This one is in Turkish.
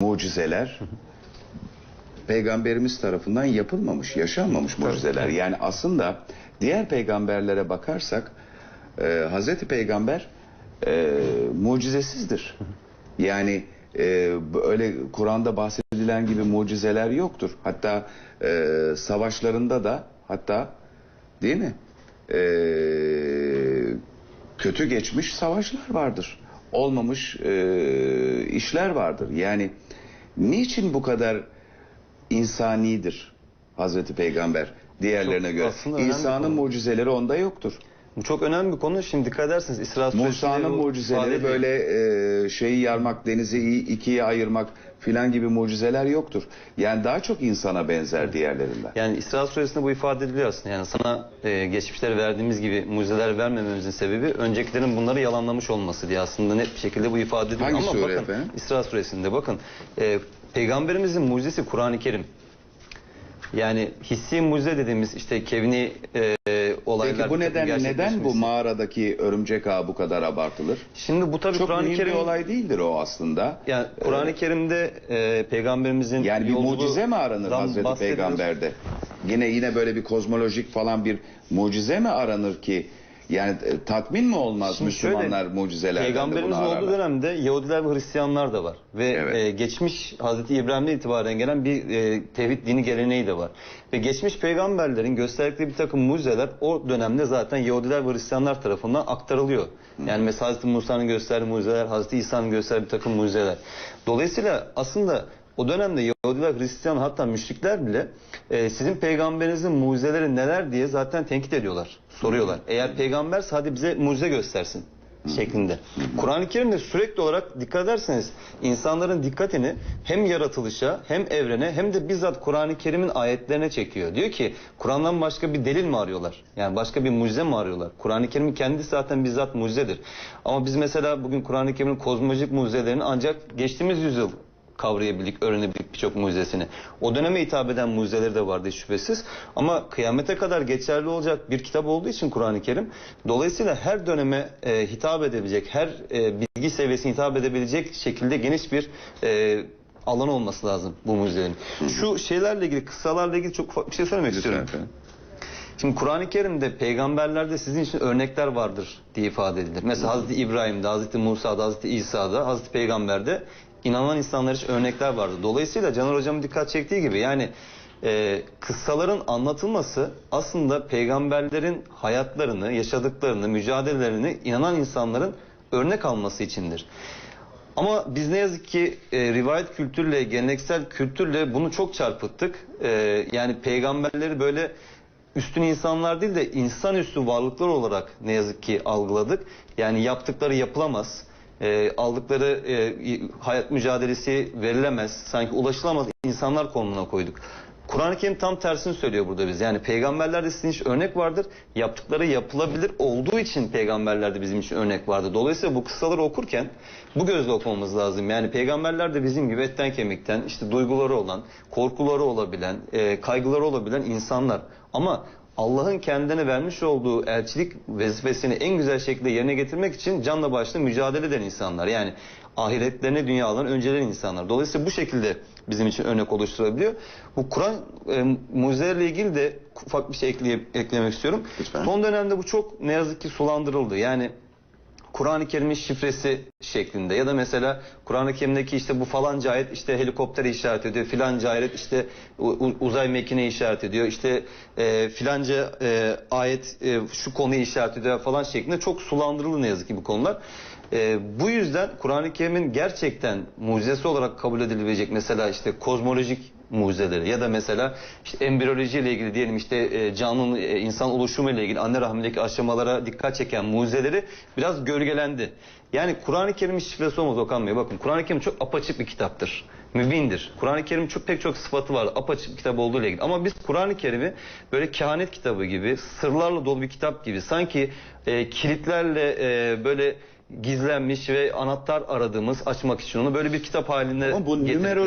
mucizeler peygamberimiz tarafından yapılmamış, yaşanmamış mucizeler. Yani aslında diğer peygamberlere bakarsak e, Hazreti Peygamber e, mucizesizdir. Yani e, öyle Kur'an'da bahsedilen gibi mucizeler yoktur. Hatta e, savaşlarında da hatta değil mi? E, kötü geçmiş savaşlar vardır. Olmamış e, işler vardır. Yani niçin bu kadar insanidir Hazreti Peygamber diğerlerine Çok göre? konu. mucizeleri onda yoktur. Bu çok önemli bir konu. Şimdi dikkat ederseniz İsra Suresi'nde Musa'nın mucizeleri böyle e, şeyi yarmak, denizi ikiye ayırmak filan gibi mucizeler yoktur. Yani daha çok insana benzer diğerlerinden. Yani İsra Suresi'nde bu ifade ediliyor aslında. Yani sana e, geçmişlere verdiğimiz gibi mucizeler vermememizin sebebi öncekilerin bunları yalanlamış olması diye aslında net bir şekilde bu ifade ediliyor. Hangi Ama sure bakın efendim? İsra Suresi'nde bakın e, peygamberimizin mucizesi Kur'an-ı Kerim. Yani hissi mucize dediğimiz işte kevni e, olaylar. Peki bu nedenle neden bu mağaradaki örümcek ağı bu kadar abartılır? Şimdi bu tabii Çok Kur'an-ı mühim Kerim bir olay değildir o aslında. Yani Kur'an-ı Kerim'de e, peygamberimizin Yani bir mucize mi aranır Hazreti. Peygamber'de? Yine yine böyle bir kozmolojik falan bir mucize mi aranır ki? Yani e, tatmin mi olmaz Şimdi Müslümanlar şöyle, mucizelerden de Peygamberimiz bunu olduğu dönemde Yahudiler ve Hristiyanlar da var. Ve Evet. e, geçmiş Hazreti İbrahim'den itibaren gelen bir e, tevhid dini geleneği de var. Ve geçmiş peygamberlerin gösterdikleri bir takım mucizeler o dönemde zaten Yahudiler ve Hristiyanlar tarafından aktarılıyor. Yani mesela Hazreti Musa'nın gösterdiği mucizeler, Hazreti İsa'nın gösterdiği bir takım mucizeler. Dolayısıyla aslında o dönemde Yahudiler, Hristiyan hatta müşrikler bile e, sizin peygamberinizin mucizeleri neler diye zaten tenkit ediyorlar, soruyorlar. Eğer peygamberse hadi bize mucize göstersin şeklinde. Kur'an-ı Kerim'de sürekli olarak dikkat ederseniz insanların dikkatini hem yaratılışa hem evrene hem de bizzat Kur'an-ı Kerim'in ayetlerine çekiyor. Diyor ki Kur'an'dan başka bir delil mi arıyorlar? Yani başka bir mucize mi arıyorlar? Kur'an-ı Kerim'in kendisi zaten bizzat mucizedir. Ama biz mesela bugün Kur'an-ı Kerim'in kozmolojik mucizelerini ancak geçtiğimiz yüzyıl kavrayabildik, öğrenebildik birçok mucizesini. O döneme hitap eden mucizeleri de vardı şüphesiz. Ama kıyamete kadar geçerli olacak bir kitap olduğu için Kur'an-ı Kerim, dolayısıyla her döneme e, hitap edebilecek, her e, bilgi seviyesine hitap edebilecek şekilde geniş bir e, alan olması lazım bu mucizelerin. Şu şeylerle ilgili, kıssalarla ilgili çok ufak bir şey söylemek Lütfen istiyorum. efendim. Şimdi Kur'an-ı Kerim'de peygamberlerde sizin için örnekler vardır diye ifade edilir. Mesela Hazreti İbrahim'de, Hazreti Musa'da, Hazreti İsa'da, Hazreti Peygamber'de inanan insanlar için örnekler vardır. Dolayısıyla Caner Hocam'ın dikkat çektiği gibi yani e, kıssaların anlatılması aslında peygamberlerin hayatlarını, yaşadıklarını, mücadelelerini inanan insanların örnek alması içindir. Ama biz ne yazık ki e, rivayet kültürle, geleneksel kültürle bunu çok çarpıttık. E, yani peygamberleri böyle üstün insanlar değil de insanüstü varlıklar olarak ne yazık ki algıladık. Yani yaptıkları yapılamaz. E, aldıkları e, hayat mücadelesi verilemez. Sanki ulaşılamaz insanlar konumuna koyduk. Kur'an-ı Kerim tam tersini söylüyor burada biz. Yani peygamberlerde sizin için örnek vardır. Yaptıkları yapılabilir olduğu için peygamberlerde bizim için örnek vardır. Dolayısıyla bu kıssaları okurken bu gözle okumamız lazım. Yani peygamberler de bizim gibi etten kemikten işte duyguları olan, korkuları olabilen, e, kaygıları olabilen insanlar. Ama Allah'ın kendine vermiş olduğu elçilik vazifesini en güzel şekilde yerine getirmek için canla başla mücadele eden insanlar. Yani ahiretlerine dünyaların önceleyen insanlar. Dolayısıyla bu şekilde bizim için örnek oluşturabiliyor. Bu Kur'an e, mucizelerle ilgili de ufak bir şey ekleyip, eklemek istiyorum. Lütfen. Son dönemde bu çok ne yazık ki sulandırıldı. Yani Kur'an-ı Kerim'in şifresi şeklinde ya da mesela Kur'an-ı Kerim'deki işte bu falanca ayet işte helikoptere işaret ediyor, filanca ayet işte uzay mekiğine işaret ediyor, işte e, filanca e, ayet e, şu konuyu işaret ediyor falan şeklinde çok sulandırıldı ne yazık ki bu konular. E, bu yüzden Kur'an-ı Kerim'in gerçekten mucizesi olarak kabul edilebilecek mesela işte kozmolojik mucizeleri ya da mesela işte embriyoloji ile ilgili diyelim işte e, canlının e, insan oluşumu ile ilgili anne rahmindeki aşamalara dikkat çeken mucizeleri biraz gölgelendi. Yani Kur'an-ı Kerim'in şifresi olmaz Okan Bey. Bakın Kur'an-ı Kerim çok apaçık bir kitaptır. Mübindir. Kur'an-ı Kerim çok pek çok sıfatı var. Apaçık bir kitap olduğu ile ilgili. Ama biz Kur'an-ı Kerim'i böyle kehanet kitabı gibi, sırlarla dolu bir kitap gibi, sanki e, kilitlerle e, böyle gizlenmiş ve anahtar aradığımız açmak için onu böyle bir kitap halinde Ama bu getirip